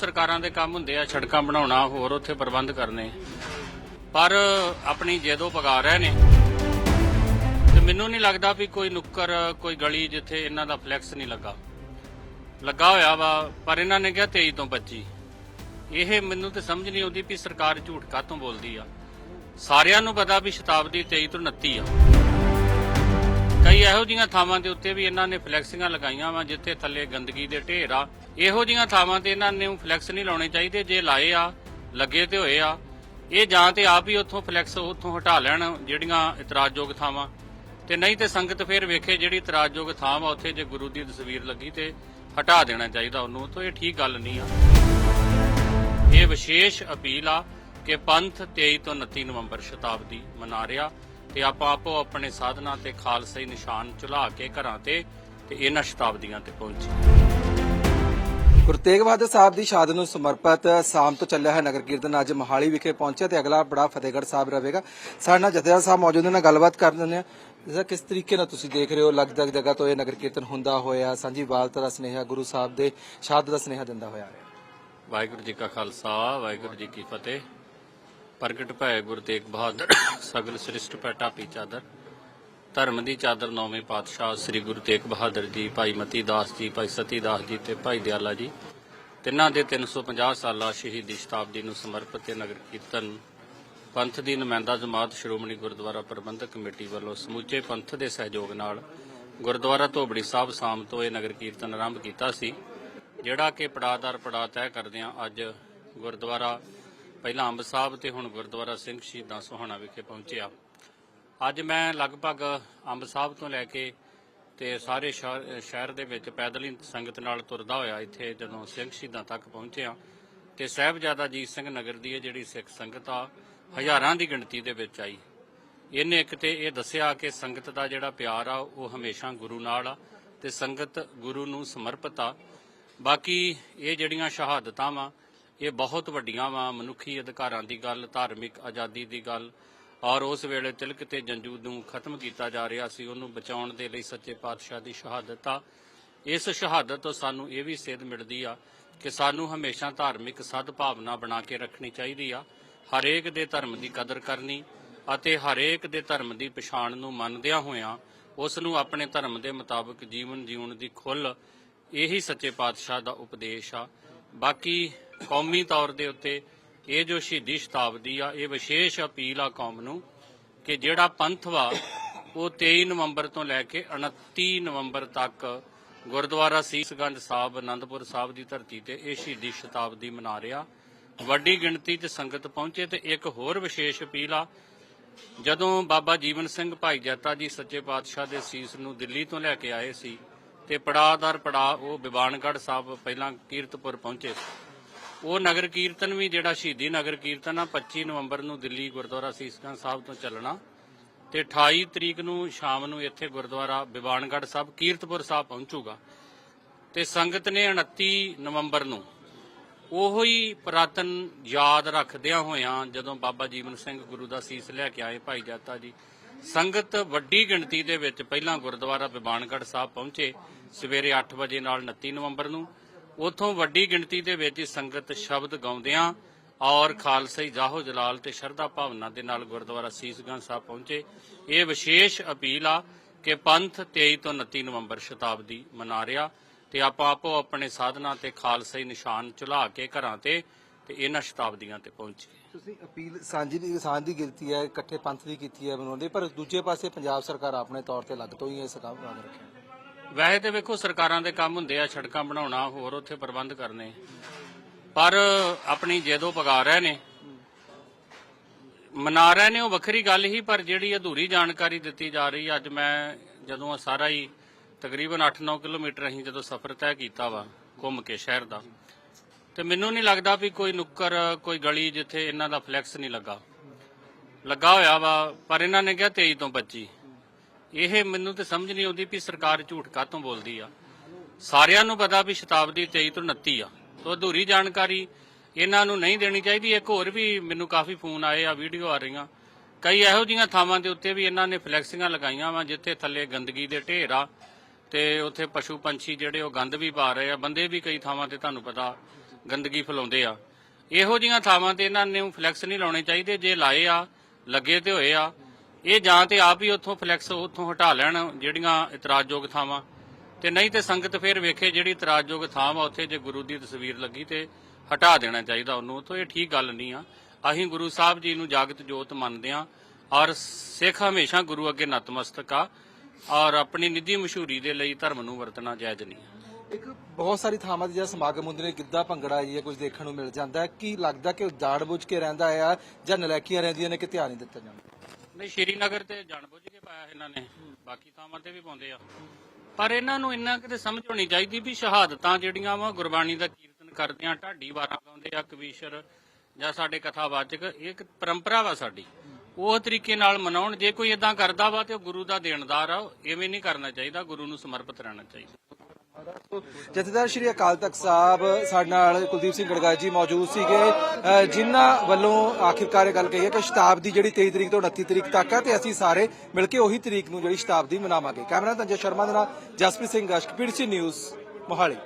ਸਰਕਾਰਾਂ ਦੇ ਕੰਮ ਹੁੰਦੇ ਆ, ਸੜਕਾਂ ਬਣਾਉਣਾ, ਹੋਰ ਉੱਥੇ ਪ੍ਰਬੰਧ ਕਰਨੇ। ਪਰ ਆਪਣੀ ਜੇਦੋ ਪਗਾ ਰਹੇ ਨੇ। ਤੇ ਮੈਨੂੰ ਨਹੀਂ ਲੱਗਦਾ ਵੀ ਕੋਈ ਨੁੱਕਰ, ਕੋਈ ਗਲੀ ਜਿੱਥੇ ਇਹਨਾਂ ਦਾ ਫਲੈਕਸ ਨਹੀਂ ਲੱਗਾ। ਲੱਗਾ ਹੋਇਆ ਵਾ, ਪਰ ਇਹਨਾਂ ਨੇ ਕਿਹਾ 23 ਤੋਂ 25 ਇਹ ਮੈਨੂੰ ਤੇ ਸਮਝ ਨਹੀਂ ਆਉਂਦੀ ਵੀ ਸਰਕਾਰ ਝੂਠ ਕਾਹਤੋਂ ਬੋਲਦੀ ਆ। ਸਾਰਿਆਂ ਨੂੰ ਪਤਾ ਵੀ ਸ਼ਤਾਬਦੀ 23 ਤੋਂ 29 ਆ। ਇਹੋ ਜੀਆਂ ਥਾਵਾਂ ਦੇ ਉੱਤੇ ਵੀ ਇਹਨਾਂ ਨੇ ਫਲੈਕਸਿੰਗਾਂ ਲਗਾਈਆਂ ਵਾ, ਜਿੱਥੇ ਥੱਲੇ ਗੰਦਗੀ ਦੇ ਢੇਰ ਆ। ਇਹੋ ਜੀਆਂ ਥਾਵਾਂ ਤੇ ਇਹਨਾਂ ਨੇ ਫਲੈਕਸ ਨਹੀਂ ਲਾਉਣੇ ਚਾਹੀਦੇ, ਜੇ ਲਾਏ ਆ, ਲੱਗੇ ਤੇ ਹੋਏ ਆ। ਇਹ ਜਾਂ ਤੇ ਆਪ ਹੀ ਉੱਥੋਂ ਫਲੈਕਸ ਉੱਥੋਂ ਹਟਾ ਲੈਣ ਜਿਹੜੀਆਂ ਇਤਰਾਜ਼ਯੋਗ ਥਾਵਾਂ। ਤੇ ਨਹੀਂ ਤੇ ਸੰਗਤ ਫੇਰ ਵੇਖੇ ਜਿਹੜੀ ਇਤਰਾਜ਼ਯੋਗ ਥਾਂ ਵਾ, ਉੱਥੇ ਜੇ ਗੁਰੂ ਦੀ ਤਸਵੀਰ ਲੱਗੀ ਤੇ ਹਟਾ ਦੇਣਾ ਚਾਹੀਦਾ ਉਹਨੂੰ। ਤਾਂ ਇਹ ਠੀਕ ਗੱਲ ਨਹੀਂ ਆ। ਇਹ ਵਿਸ਼ੇਸ਼ ਅਪੀਲ ਆ ਕਿ ਪੰਥ 23 ਤੋਂ 29 ਨਵੰਬਰ ਸ਼ਤਾਬਦੀ ਮਨਾ ਰਿਹਾ। ਤੇ ਆਪਾਂ ਆਪੋ ਆਪਣੇ ਸਾਧਨਾ ਤੇ ਖਾਲਸਾਈ ਨਿਸ਼ਾਨ ਚੁਲਾ ਕੇ ਘਰਾਂ ਤੇ ਤੇ ਇਹਨਾਂ ਸ਼ਤਾਬਦੀਆਂ ਤੇ ਪਹੁੰਚੀ। ਗੁਰੂ ਤੇਗ ਬਹਾਦਰ ਸਾਹਿਬ ਦੀ ਸ਼ਹਾਦਤ ਨੂੰ ਸਮਰਪਿਤ ਸ਼ਾਮ ਤੋਂ ਚੱਲਿਆ ਹੈ ਨਗਰ ਕੀਰਤਨ ਅੱਜ ਮੋਹਾਲੀ ਵਿਖੇ ਪਹੁੰਚਿਆ ਤੇ ਅਗਲਾ ਬੜਾ ਫਤਿਹਗੜ੍ਹ ਸਾਹਿਬ ਰਹੇਗਾ। ਸਾਡੇ ਨਾਲ ਜਥੇਦਾਰ ਸਾਹਿਬ ਮੌਜੂਦ ਨੇ ਗੱਲਬਾਤ ਕਰ ਦਿੰਦੇ ਆ ਜਿਸਾ ਕਿਸ ਤਰੀਕੇ ਨਾਲ ਤੁਸੀਂ ਦੇਖ ਰਹੇ ਹੋ? ਲਗਭਗ ਜਗ੍ਹਾ ਤੋਂ ਇਹ ਨਗਰ ਕੀਰਤਨ ਹੁੰਦਾ ਹੋਇਆ ਸਾਂਝੀ ਵਾਲਤਾ ਦਾ ਸਨੇਹਾ ਗੁਰੂ ਸਾਹਿਬ ਦੇ ਸ਼ਹਾਦਤ ਦਾ ਸਨੇਹਾ ਦਿੰਦਾ ਹੋਇਆ ਵਾਹਿਗੁਰੂ ਜੀ ਕਾ ਖਾਲਸਾ ਵਾਹਿਗੁਰੂ ਜੀ ਕੀ ਫਤਿਹ। ਪ੍ਰਗਟ ਭੈ ਗੁਰੂ ਤੇਗ ਬਹਾਦਰ, ਸਗਲ ਸ੍ਰਿਸ਼ਟ ਪੈਟਾ ਪੀ ਚਾਦਰ, ਧਰਮ ਦੀ ਚਾਦਰ ਨੌਵੇਂ ਪਾਤਸ਼ਾਹ ਸ੍ਰੀ ਗੁਰੂ ਤੇਗ ਬਹਾਦਰ ਜੀ, ਭਾਈ ਮਤੀ ਦਾਸ ਜੀ, ਭਾਈ ਸਤੀ ਦਾਸ ਜੀ ਤੇ ਭਾਈ ਦਿਆਲਾ ਜੀ। ਤਿੰਨਾਂ ਦੇ 350 ਸਾਲਾ ਸ਼ਹੀਦੀ ਸ਼ਤਾਬਦੀ ਨੂੰ ਸਮਰਪਿਤ ਇਹ ਨਗਰ ਕੀਰਤਨ, ਪੰਥ ਦੀ ਨੁਮਾਇੰਦਾ ਜਮਾਤ ਸ਼੍ਰੋਮਣੀ ਗੁਰਦੁਆਰਾ ਪ੍ਰਬੰਧਕ ਕਮੇਟੀ ਵੱਲੋਂ ਸਮੁੱਚੇ ਪੰਥ ਦੇ ਸਹਿਯੋਗ ਨਾਲ ਗੁਰਦੁਆਰਾ ਧੋਬੜੀ ਸਾਹਿਬ ਸ਼ਾਮ ਤੋਂ ਇਹ ਨਗਰ ਕੀਰਤਨ ਆਰੰਭ ਕੀਤਾ ਸੀ, ਜਿਹੜਾ ਕਿ ਪੜਾਦਰ ਪੜਾਅ ਤੈਅ ਕਰਦਿਆਂ ਅੱਜ ਗੁਰਦੁਆਰਾ ਪਹਿਲਾਂ ਅੰਬ ਸਾਹਿਬ ਤੇ ਹੁਣ ਗੁਰਦੁਆਰਾ ਸਿੰਘ ਸ਼ਹੀਦਾਂ ਸੋਹਾਣਾ ਵਿਖੇ ਪਹੁੰਚਿਆ। ਅੱਜ ਮੈਂ ਲਗਭਗ ਅੰਬ ਸਾਹਿਬ ਤੋਂ ਲੈ ਕੇ ਤੇ ਸਾਰੇ ਸ਼ਹਿਰ ਦੇ ਵਿੱਚ ਪੈਦਲ ਹੀ ਸੰਗਤ ਨਾਲ ਤੁਰਦਾ ਹੋਇਆ ਇੱਥੇ ਜਦੋਂ ਸਿੰਘ ਸ਼ਹੀਦਾਂ ਤੱਕ ਪਹੁੰਚਿਆ ਤੇ ਸਾਹਿਬਜ਼ਾਦਾ ਜੀਤ ਸਿੰਘ ਨਗਰ ਦੀ ਇਹ ਜਿਹੜੀ ਸਿੱਖ ਸੰਗਤ ਆ, ਹਜ਼ਾਰਾਂ ਦੀ ਗਿਣਤੀ ਦੇ ਵਿੱਚ ਆਈ। ਇਹਨੇ ਇੱਕ ਤੇ ਇਹ ਦੱਸਿਆ ਕਿ ਸੰਗਤ ਦਾ ਜਿਹੜਾ ਪਿਆਰ ਆ, ਉਹ ਹਮੇਸ਼ਾ ਗੁਰੂ ਨਾਲ ਆ ਤੇ ਸੰਗਤ ਗੁਰੂ ਨੂੰ ਸਮਰਪਿਤ ਆ। ਬਾਕੀ ਇਹ ਜਿਹੜੀਆਂ ਸ਼ਹਾਦਤਾਂ ਵਾ ਇਹ ਬਹੁਤ ਵੱਡੀਆਂ ਵਾ, ਮਨੁੱਖੀ ਅਧਿਕਾਰਾਂ ਦੀ ਗੱਲ, ਧਾਰਮਿਕ ਆਜ਼ਾਦੀ ਦੀ ਗੱਲ। ਔਰ ਉਸ ਵੇਲੇ ਤਿਲਕ ਤੇ ਜੰਜੂ ਨੂੰ ਖਤਮ ਕੀਤਾ ਜਾ ਰਿਹਾ ਸੀ, ਉਹਨੂੰ ਬਚਾਉਣ ਦੇ ਲਈ ਸੱਚੇ ਪਾਤਸ਼ਾਹ ਦੀ ਸ਼ਹਾਦਤ ਆ। ਇਸ ਸ਼ਹਾਦਤ ਤੋਂ ਸਾਨੂੰ ਇਹ ਵੀ ਸੇਧ ਮਿਲਦੀ ਆ ਕਿ ਸਾਨੂੰ ਹਮੇਸ਼ਾ ਧਾਰਮਿਕ ਸਦਭਾਵਨਾ ਬਣਾ ਕੇ ਰੱਖਣੀ ਚਾਹੀਦੀ ਆ। ਹਰੇਕ ਦੇ ਧਰਮ ਦੀ ਕਦਰ ਕਰਨੀ ਅਤੇ ਹਰੇਕ ਦੇ ਧਰਮ ਦੀ ਪਛਾਣ ਨੂੰ ਮੰਨਦਿਆਂ ਹੋਇਆਂ ਉਸ ਨੂੰ ਆਪਣੇ ਧਰਮ ਦੇ ਮੁਤਾਬਕ ਜੀਵਨ ਜਿਉਣ ਦੀ ਖੁੱਲ੍ਹ ਇਹੀ ਸੱਚੇ ਪਾਤਸ਼ਾਹ ਦਾ ਉਪਦੇਸ਼ ਆ। ਬਾਕੀ ਕੌਮੀ ਤੌਰ ਦੇ ਉੱਤੇ ਇਹ ਜੋ ਸ਼ਹੀਦੀ ਸ਼ਤਾਬਦੀ ਆ, ਇਹ ਵਿਸ਼ੇਸ਼ ਅਪੀਲ ਆ ਕੌਮ ਨੂੰ ਕਿ ਜਿਹੜਾ ਪੰਥ ਵਾ, ਉਹ 23 ਨਵੰਬਰ ਤੋਂ ਲੈ ਕੇ 29 ਨਵੰਬਰ ਤੱਕ ਗੁਰਦੁਆਰਾ ਸੀਸਗੰਜ ਸਾਹਿਬ ਆਨੰਦਪੁਰ ਸਾਹਿਬ ਦੀ ਧਰਤੀ ਤੇ ਇਹ ਸ਼ਹੀਦੀ ਸ਼ਤਾਬਦੀ ਮਨਾ ਰਿਹਾ। ਵੱਡੀ ਗਿਣਤੀ 'ਚ ਸੰਗਤ ਪਹੁੰਚੇ ਤੇ ਇੱਕ ਹੋਰ ਵਿਸ਼ੇਸ਼ ਅਪੀਲ ਆ, ਜਦੋਂ ਬਾਬਾ ਜੀਵਨ ਸਿੰਘ ਭਾਈ ਜੱਤਾ ਜੀ ਸੱਚੇ ਪਾਤਸ਼ਾਹ ਦੇ ਸੀਸ ਨੂੰ ਦਿੱਲੀ ਤੋਂ ਲੈ ਕੇ ਆਏ ਸੀ ਤੇ ਪੜਾਅ ਦਰ ਪੜਾ ਉਹ ਬਿਵਾਨਗੜ ਸਾਹਿਬ ਪਹਿਲਾਂ ਕੀਰਤਪੁਰ ਪਹੁੰਚੇ ਉਹ ਨਗਰ ਕੀਰਤਨ ਵੀ ਜਿਹੜਾ ਸ਼ਹੀਦੀ ਨਗਰ ਕੀਰਤਨ ਆ 25 ਨਵੰਬਰ ਨੂੰ ਦਿੱਲੀ ਗੁਰਦੁਆਰਾ ਸੀਸਗੰਜ ਸਾਹਿਬ ਤੋਂ ਚੱਲਣਾ। ਤੇ 28 ਤਰੀਕ ਨੂੰ ਸ਼ਾਮ ਨੂੰ ਇੱਥੇ ਗੁਰਦੁਆਰਾ ਬਿਵਾਨਗੜ੍ਹ ਸਾਹਿਬ, ਕੀਰਤਪੁਰ ਸਾਹਿਬ ਪਹੁੰਚੂਗਾ। ਤੇ ਸੰਗਤ ਨੇ 29 ਨਵੰਬਰ ਨੂੰ ਉਹੋ ਹੀ ਪੁਰਾਤਨ ਯਾਦ ਰੱਖਦਿਆਂ ਹੋਇਆਂ ਜਦੋਂ ਬਾਬਾ ਜੀਵਨ ਸਿੰਘ ਗੁਰੂ ਦਾ ਸੀਸ ਲੈ ਕੇ ਆਏ ਭਾਈ ਜਾਤਾ ਜੀ, ਸੰਗਤ ਵੱਡੀ ਗਿਣਤੀ ਦੇ ਵਿੱਚ ਪਹਿਲਾਂ ਗੁਰਦੁਆਰਾ ਬਿਬਾਨਗੜ੍ਹ ਸਾਹਿਬ ਪਹੁੰਚੇ ਸਵੇਰੇ 8 ਵਜੇ ਨਾਲ 29 ਨਵੰਬਰ ਨੂੰ। ਉਥੋਂ ਵੱਡੀ ਗਿਣਤੀ ਦੇ ਵਿੱਚ ਸੰਗਤ ਸ਼ਬਦ ਗਾਉਂਦਿਆਂ ਔਰ ਖਾਲਸਾਈ ਜਾਹੋ ਜਲਾਲ ਤੇ ਸ਼ਰਧਾ ਭਾਵਨਾ ਦੇ ਨਾਲ ਗੁਰਦੁਆਰਾ ਸੀਸਗੰਜ ਸਾਹਿਬ ਪਹੁੰਚੇ। ਇਹ ਵਿਸ਼ੇਸ਼ ਅਪੀਲ ਆ ਕਿ ਪੰਥ 23 ਤੋਂ 29 ਨਵੰਬਰ ਸ਼ਤਾਬਦੀ ਮਨਾ ਰਿਹਾ ਤੇ ਆਪਾਂ ਆਪੋ ਆਪਣੇ ਸਾਧਨਾ ਤੇ ਖਾਲਸਾਈ ਨਿਸ਼ਾਨ ਚੁਲਾ ਕੇ ਘਰਾਂ ਤੇ ਤੇ ਇਹਨਾਂ ਸ਼ਤਾਬਦੀਆਂ ਤੇ ਪਹੁੰਚੇ। ਤੁਸੀਂ ਅਪੀਲ ਸਾਂਝੀ ਦੀ ਸਾਂਝ ਦੀ ਗਿਣਤੀ ਹੈ, ਇਕੱਠੇ ਪੰਥ ਦੀ ਕੀਤੀ ਹੈ ਬਣਾਉਂਦੇ ਪਰ ਦੂਜੇ ਪਾਸੇ ਪੰਜਾਬ ਸਰਕਾਰ ਆਪਣੇ ਤੌਰ ਤੇ ਲੱਗ ਤੋਂ ਹੀ ਇਹ ਕੰਮ ਬਣਾ ਰੱਖਿਆ ਵੈਸੇ ਤੇ ਵੇਖੋ ਸਰਕਾਰਾਂ ਦੇ ਕੰਮ ਹੁੰਦੇ ਆ, ਸੜਕਾਂ ਬਣਾਉਣਾ, ਹੋਰ ਉੱਥੇ ਪ੍ਰਬੰਧ ਕਰਨੇ। ਪਰ ਆਪਣੀ ਜੇਦੋ ਪਗਾ ਰਹੇ ਨੇ। ਮਨਾ ਰਹੇ ਨੇ ਉਹ ਵੱਖਰੀ ਗੱਲ ਹੀ, ਪਰ ਜਿਹੜੀ ਅਧੂਰੀ ਜਾਣਕਾਰੀ ਦਿੱਤੀ ਜਾ ਰਹੀ, ਅੱਜ ਮੈਂ ਜਦੋਂ ਸਾਰਾ ਹੀ ਤਕਰੀਬਨ 8-9 ਕਿਲੋਮੀਟਰ ਅਸੀਂ ਜਦੋਂ ਸਫ਼ਰ ਤੈਅ ਕੀਤਾ ਵਾ, ਘੁੰਮ ਕੇ ਸ਼ਹਿਰ ਦਾ, ਤੇ ਮੈਨੂੰ ਨਹੀਂ ਲੱਗਦਾ ਵੀ ਕੋਈ ਨੁੱਕਰ, ਕੋਈ ਗਲੀ ਜਿੱਥੇ ਇਹਨਾਂ ਦਾ ਫਲੈਕਸ ਨਹੀਂ ਲੱਗਾ। ਲੱਗਾ ਹੋਇਆ ਵਾ, ਪਰ ਇਹਨਾਂ ਨੇ ਕਿਹਾ 23 ਤੋਂ 25 ਇਹ ਮੈਨੂੰ ਤੇ ਸਮਝ ਨਹੀਂ ਆਉਂਦੀ ਵੀ ਸਰਕਾਰ ਝੂਠ ਕਾਹਤੋਂ ਬੋਲਦੀ ਆ। ਸਾਰਿਆਂ ਨੂੰ ਪਤਾ ਵੀ ਸ਼ਤਾਬਦੀ 23 ਤੋਂ 29 ਆ। ਤੋਂ ਅਧੂਰੀ ਜਾਣਕਾਰੀ ਇਹਨਾਂ ਨੂੰ ਨਹੀਂ ਦੇਣੀ ਚਾਹੀਦੀ। ਇੱਕ ਹੋਰ ਵੀ ਮੈਨੂੰ ਕਾਫੀ ਫੋਨ ਆਏ ਆ, ਵੀਡੀਓ ਆ ਰਹੀਆਂ। ਕਈ ਇਹੋ ਜੀਆਂ ਥਾਵਾਂ ਦੇ ਉੱਤੇ ਵੀ ਇਹਨਾਂ ਨੇ ਫਲੈਕਸਿੰਗਾਂ ਲਗਾਈਆਂ ਵਾ, ਜਿੱਥੇ ਥੱਲੇ ਗੰਦਗੀ ਦੇ ਢੇਰ ਆ ਤੇ ਉੱਥੇ ਪਸ਼ੂ ਪੰਛੀ ਜਿਹੜੇ ਉਹ ਗੰਦ ਵੀ ਪਾ ਰਹੇ ਆ। ਬੰਦੇ ਵੀ ਕਈ ਥਾਵਾਂ ਤੇ ਤੁਹਾਨੂੰ ਪਤਾ ਗੰਦਗੀ ਫੈਲਾਉਂਦੇ ਆ। ਇਹੋ ਜੀਆਂ ਥਾਵਾਂ ਤੇ ਇਹਨਾਂ ਨੂੰ ਫਲੈਕਸ ਨਹੀਂ ਲਾਉਣੇ ਚਾਹੀਦੇ। ਜੇ ਲਾਏ ਆ, ਲੱਗੇ ਤੇ ਹੋਏ ਆ ਇਹ ਜਾਂ ਤੇ ਆਪ ਹੀ ਉੱਥੋਂ ਫਲੈਕਸ ਉੱਥੋਂ ਹਟਾ ਲੈਣ ਜਿਹੜੀਆਂ ਇਤਰਾਜ਼ਯੋਗ ਥਾਵਾਂ। ਤੇ ਨਹੀਂ ਤੇ ਸੰਗਤ ਫੇਰ ਵੇਖੇ ਜਿਹੜੀ ਇਤਰਾਜ਼ਯੋਗ ਥਾਂ ਵਾ, ਉੱਥੇ ਜੇ ਗੁਰੂ ਦੀ ਤਸਵੀਰ ਲੱਗੀ ਤੇ ਹਟਾ ਦੇਣਾ ਚਾਹੀਦਾ ਉਹਨੂੰ। ਉੱਥੋਂ ਇਹ ਠੀਕ ਗੱਲ ਨਹੀਂ ਆ। ਅਸੀਂ ਗੁਰੂ ਸਾਹਿਬ ਜੀ ਨੂੰ ਜਾਗਤ ਜੋਤ ਮੰਨਦੇ ਆ ਔਰ ਸਿੱਖ ਹਮੇਸ਼ਾ ਗੁਰੂ ਅੱਗੇ ਨਤਮਸਤਕ ਆ ਔਰ ਆਪਣੀ ਨਿੱਜੀ ਮਸ਼ਹੂਰੀ ਦੇ ਲਈ ਧਰਮ ਨੂੰ ਵਰਤਣਾ ਜਾਇਜ਼ ਨਹੀਂ ਆ। ਇੱਕ ਬਹੁਤ ਸਾਰੀ ਥਾਵਾਂ ਤੇ ਜਿਹੜਾ ਸਮਾਗਮ ਹੁੰਦੇ ਨੇ, ਗਿੱਧਾ, ਭੰਗੜਾ ਜੀ ਕੁਝ ਦੇਖਣ ਨੂੰ ਮਿਲ ਜਾਂਦਾ ਹੈ। ਕੀ ਲੱਗਦਾ ਕਿ ਉਹ ਜਾਣਬੁੱਝ ਕੇ ਰਹਿੰਦਾ ਆ ਜਾਂ ਨਲੈਕੀਆਂ ਰਹਿੰਦੀਆਂ ਨੇ ਕਿ ਧਿਆਨ ਨਹੀਂ ਦਿੱਤਾ ਜਾਂਦਾ? ਨਹੀਂ, ਸ਼੍ਰੀਨਗਰ ਤੇ ਜਾਣਬੁੱਝ ਕੇ ਪਾਇਆ ਇਹਨਾਂ ਨੇ। ਬਾਕੀ ਥਾਵਾਂ ਤੇ ਵੀ ਪਾਉਂਦੇ ਆ। ਪਰ ਇਹਨਾਂ ਨੂੰ ਇੰਨਾ ਕਿਤੇ ਸਮਝ ਹੋਣੀ ਚਾਹੀਦੀ ਵੀ ਸ਼ਹਾਦਤਾਂ ਜਿਹੜੀਆਂ ਵਾ, ਗੁਰਬਾਣੀ ਦਾ ਕੀਰਤਨ ਕਰਦੇ ਆ, ਢਾਡੀ ਵਾਰਾਂ ਗਾਉਂਦੇ ਆ, ਕਵੀਸ਼ਰ ਜਾਂ ਸਾਡੇ ਕਥਾਵਾਚਕ, ਇਹ ਇੱਕ ਪਰੰਪਰਾ ਵਾ ਸਾਡੀ। ਉਹ ਤਰੀਕੇ ਨਾਲ ਮਨਾਉਣ, ਜੇ ਕੋਈ ਇਦਾਂ ਕਰਦਾ ਵਾ ਤੇ ਉਹ ਗੁਰੂ ਦਾ ਦੇਣਦਾਰ ਆ ਐਵੇਂ ਨਹੀਂ ਕਰਨਾ ਚਾਹੀਦਾ, ਗੁਰੂ ਨੂੰ ਸਮਰਪਿਤ ਰਹਿਣਾ ਚਾਹੀਦਾ। ਜਥੇਦਾਰ ਸ਼੍ਰੀ ਅਕਾਲ ਤਖਤ ਸਾਹਿਬ ਸਾਡੇ ਨਾਲ ਕੁਲਦੀਪ ਸਿੰਘ ਗੜਗਾਈ ਜੀ ਮੌਜੂਦ ਸੀਗੇ। ਅ, ਜਿਨ੍ਹਾਂ ਵੱਲੋਂ ਆਖਿਰਕਾਰ ਇਹ ਗੱਲ ਕਹੀ ਹੈ ਕਿ ਸ਼ਤਾਬਦੀ ਜਿਹੜੀ 23 ਤਰੀਕ ਤੋਂ 29 ਤਰੀਕ ਤੱਕ ਹੈ ਤੇ ਅਸੀਂ ਸਾਰੇ ਮਿਲ ਕੇ ਉਹੀ ਤਰੀਕ ਨੂੰ ਜਿਹੜੀ ਸ਼ਤਾਬਦੀ ਮਨਾਵਾਂਗੇ। ਕੈਮਰਾ ਤੰਜੇ ਸ਼ਰਮਾ ਦੇ ਨਾਲ ਜਸਪ੍ਰੀਤ ਸਿੰਘ ਗਸ਼ਟ ਸੀ ਨਿਊਜ਼ ਮੋਹਾਲੀ।